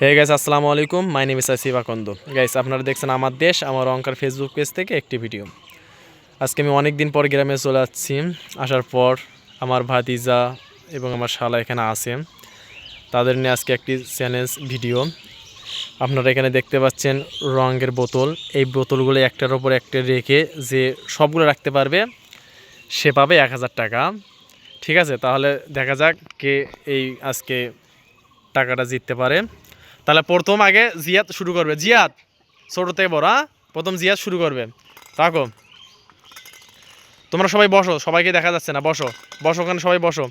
হে guys আসসালামু আলাইকুম। My name is Asif Akanda guys আপনারা দেখছেন আমার দেশ, আমার অঙ্কার ফেসবুক পেজ থেকে একটি ভিডিও আজকে আমি অনেক দিন পর গ্রামে চলে আসছি। আসার পর আমার ভাতিজা এবং আমার শালা এখানে আছে। তাদের নিয়ে আজকে একটি চ্যালেঞ্জ ভিডিও আপনারা এখানে দেখতে পাচ্ছেন রঙের বোতল। এই বোতলগুলো একটার ওপর একটা রেখে যে সবগুলো রাখতে পারবে, সে পাবে এক হাজার টাকা। ঠিক আছে? তাহলে দেখা যাক কে এই আজকে টাকাটা জিততে পারে। তাহলে প্রথম আগে জিয়াদ শুরু করবে। জিয়াদ, ছোটো থেকে বড় হ্যাঁ? প্রথম জিয়াদ শুরু করবে। রাখো তোমরা সবাই বসো, সবাইকে দেখা যাচ্ছে না, বসো। বসো ওখানে, সবাই বসো।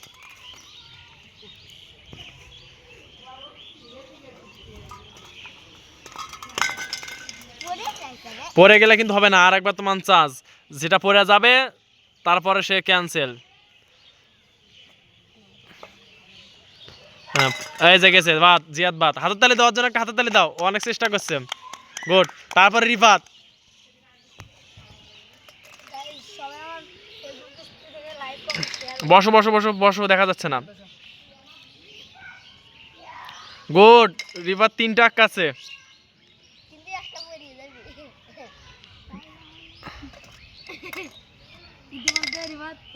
পরে গেলে কিন্তু হবে না, আর একবার তোমার চার্জ যেটা পরে যাবে, তারপরে সে ক্যান্সেল এই যে গেছে, বাদ, জিয়াদ বাদ। হাতের তালি দেওয়ার জন্য একটা হাতের তালি দাও। অনেক চেষ্টা করছে। গুড। তারপরে রিফাত। বসো বসো বসো বসো, দেখা যাচ্ছে না। গুড। রিফাত তিনটা আক্কা আছে।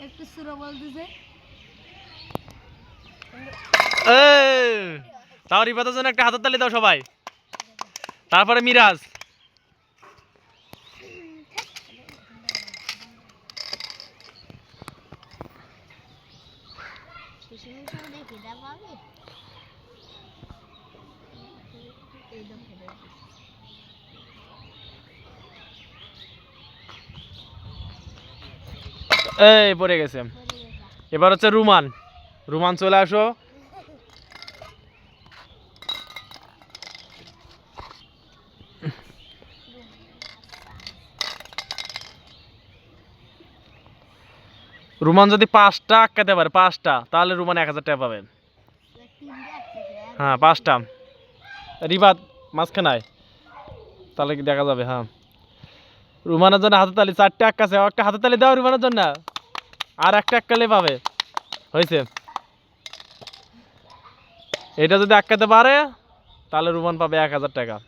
একটু সুরো বলতেছে। তাও রিফাতের জন্য একটা হাতের তালি দাও সবাই। তারপরে মিরাজ। এই, পড়ে গেছে। এবার হচ্ছে রুমান। রুমান চলে আসো। রুমান যদি পাঁচটা আটকাতে পারে, পাঁচটা, তাহলে রুমান এক হাজার টাকা পাবে হ্যাঁ পাঁচটা। রিবাদ মাঝখানায়। তাহলে কি দেখা যাবে হ্যাঁ। রুমানের জন্য হাতে তালি, চারটে আটকাছে একটা হাতে তালি দাও রুমানের জন্য। আর একটা আটকালে পাবে। হয়েছে। এটা যদি আটকাতে পারে, তাহলে রুমান পাবে এক হাজার টাকা।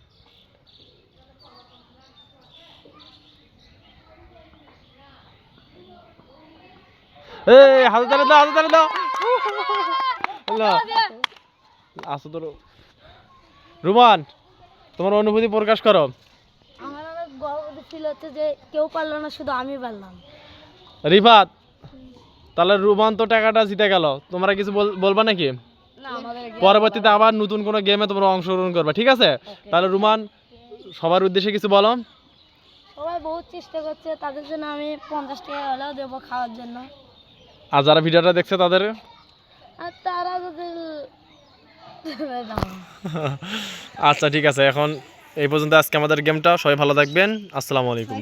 এই হাতে তালি দাও হাতে তালি দাও। আসো তো রুমান তোমার অনুভূতি প্রকাশ করো। আমার অনেক গর্ব ফিল হচ্ছে যে কেউ পারল না শুধু আমি পারলাম। রিফাত তাহলে রুমান তো টাকাটা জিতে গেল। তোমরা কিছু বল- বলবা নাকি? পরবর্তীতে আবার নতুন কোনো গেমে তোমরা অংশগ্রহণ করবে ঠিক আছে? তাহলে রুমান সবার উদ্দেশ্যে কিছু বলো। সবাই বহুত চেষ্টা করছে তাদের জন্য আমি পঞ্চাশ টাকা হলেও দেবো খাওয়ার জন্য। আর যারা ভিডিওটা দেখছে তাদের? তারা আচ্ছা ঠিক আছে এখন এই পর্যন্ত আজকে আমাদের গেমটা সবাই ভালো থাকবেন আসসালামু আলাইকুম।